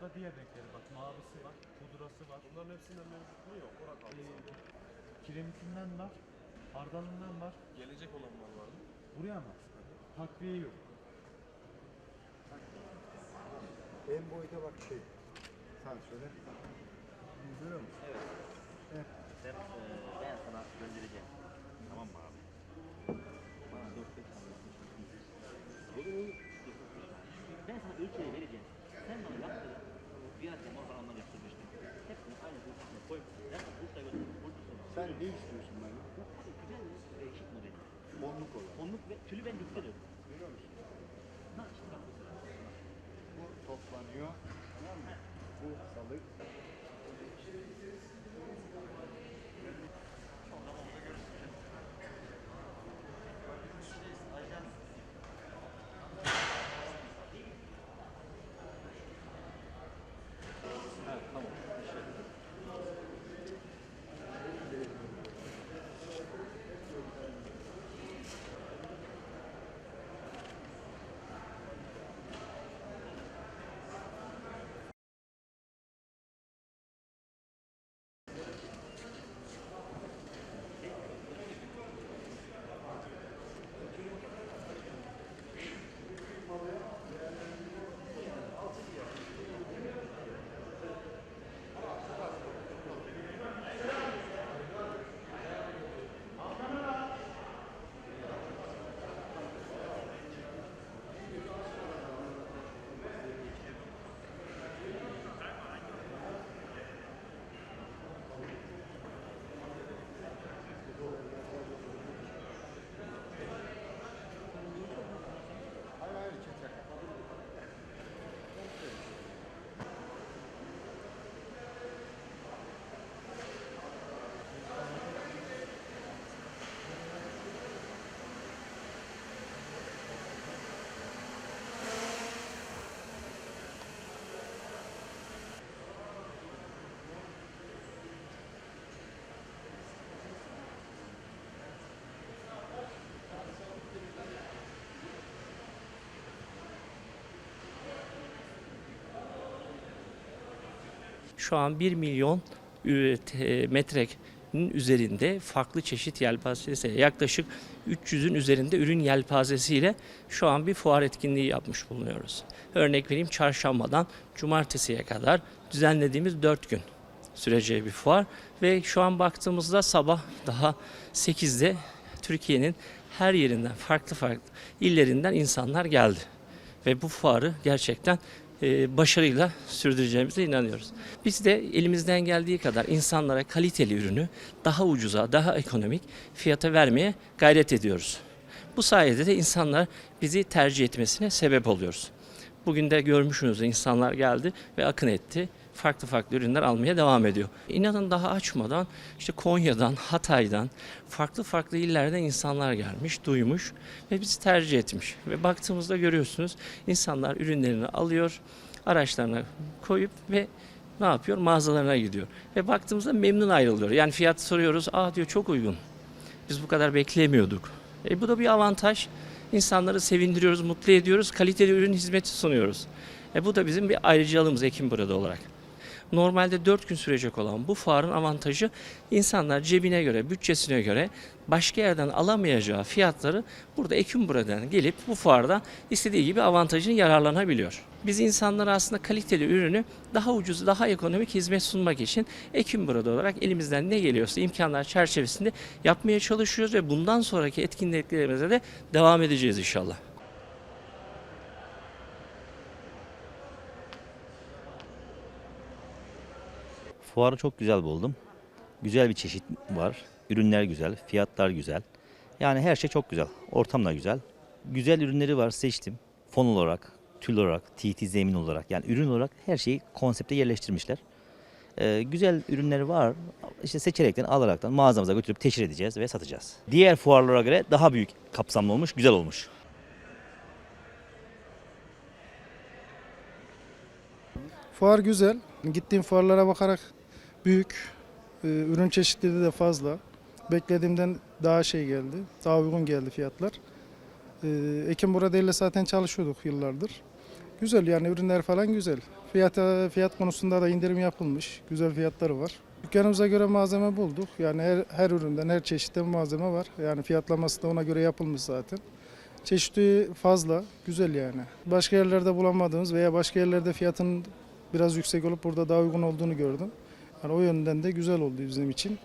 Burada diğer renkleri bak mavisi var, pudrası var. Bunların hepsinde mevcut mu yok? Orak aldı Ee, kiremitinden var, hardalından var. Gelecek olanlar var mı? Buraya mı? Takviye yok. En boyuta bak şey. Sen şöyle. Görüyor musun? Sen, eee, ben sana göndereceğim. Tamam mı abi? Bana 4-5 tane. Ben sana ölçüleri vereceğim. Sen ne istiyorsun abi güzel bir değişik model. Monluk olan. Onluk ve tülü ben diktiririm. Görüyor musun? Ha işte bak mesela. Bu toplanıyor. Tamam mı? Bu salık. Şu an 1 milyon te- metrenin üzerinde farklı çeşit yelpazesi yaklaşık 300'ün üzerinde ürün yelpazesiyle şu an bir fuar etkinliği yapmış bulunuyoruz. Örnek vereyim çarşambadan cumartesiye kadar düzenlediğimiz 4 gün süreceği bir fuar ve şu an baktığımızda sabah daha 8'de Türkiye'nin her yerinden farklı farklı illerinden insanlar geldi ve bu fuarı gerçekten e, başarıyla sürdüreceğimize inanıyoruz. Biz de elimizden geldiği kadar insanlara kaliteli ürünü daha ucuza, daha ekonomik fiyata vermeye gayret ediyoruz. Bu sayede de insanlar bizi tercih etmesine sebep oluyoruz. Bugün de görmüşsünüz insanlar geldi ve akın etti. Farklı farklı ürünler almaya devam ediyor. İnanın daha açmadan işte Konya'dan, Hatay'dan, farklı farklı illerden insanlar gelmiş, duymuş ve bizi tercih etmiş. Ve baktığımızda görüyorsunuz insanlar ürünlerini alıyor, araçlarına koyup ve ne yapıyor? Mağazalarına gidiyor. Ve baktığımızda memnun ayrılıyor. Yani fiyat soruyoruz, aa diyor çok uygun. Biz bu kadar beklemiyorduk. E, bu da bir avantaj. İnsanları sevindiriyoruz, mutlu ediyoruz, kaliteli ürün hizmeti sunuyoruz. E, bu da bizim bir ayrıcalığımız Ekim burada olarak. Normalde 4 gün sürecek olan bu fuarın avantajı insanlar cebine göre, bütçesine göre başka yerden alamayacağı fiyatları burada Ekim buradan gelip bu fuarda istediği gibi avantajını yararlanabiliyor. Biz insanlara aslında kaliteli ürünü daha ucuz, daha ekonomik hizmet sunmak için Ekim burada olarak elimizden ne geliyorsa imkanlar çerçevesinde yapmaya çalışıyoruz ve bundan sonraki etkinliklerimize de devam edeceğiz inşallah. Fuarı çok güzel buldum. Güzel bir çeşit var. Ürünler güzel, fiyatlar güzel. Yani her şey çok güzel. Ortam da güzel. Güzel ürünleri var seçtim. Fon olarak, tül olarak, TT zemin olarak yani ürün olarak her şeyi konsepte yerleştirmişler. Ee, güzel ürünleri var. İşte seçerekten alaraktan mağazamıza götürüp teşhir edeceğiz ve satacağız. Diğer fuarlara göre daha büyük kapsamlı olmuş, güzel olmuş. Fuar güzel. Gittiğim fuarlara bakarak büyük. Ee, ürün çeşitliliği de fazla. Beklediğimden daha şey geldi. Daha uygun geldi fiyatlar. Ee, Ekim burada ile zaten çalışıyorduk yıllardır. Güzel yani ürünler falan güzel. Fiyata, fiyat konusunda da indirim yapılmış. Güzel fiyatları var. Dükkanımıza göre malzeme bulduk. Yani her, her üründen, her çeşitten malzeme var. Yani fiyatlaması da ona göre yapılmış zaten. Çeşitli fazla, güzel yani. Başka yerlerde bulamadığımız veya başka yerlerde fiyatın biraz yüksek olup burada daha uygun olduğunu gördüm. Yani o yönden de güzel oldu bizim için.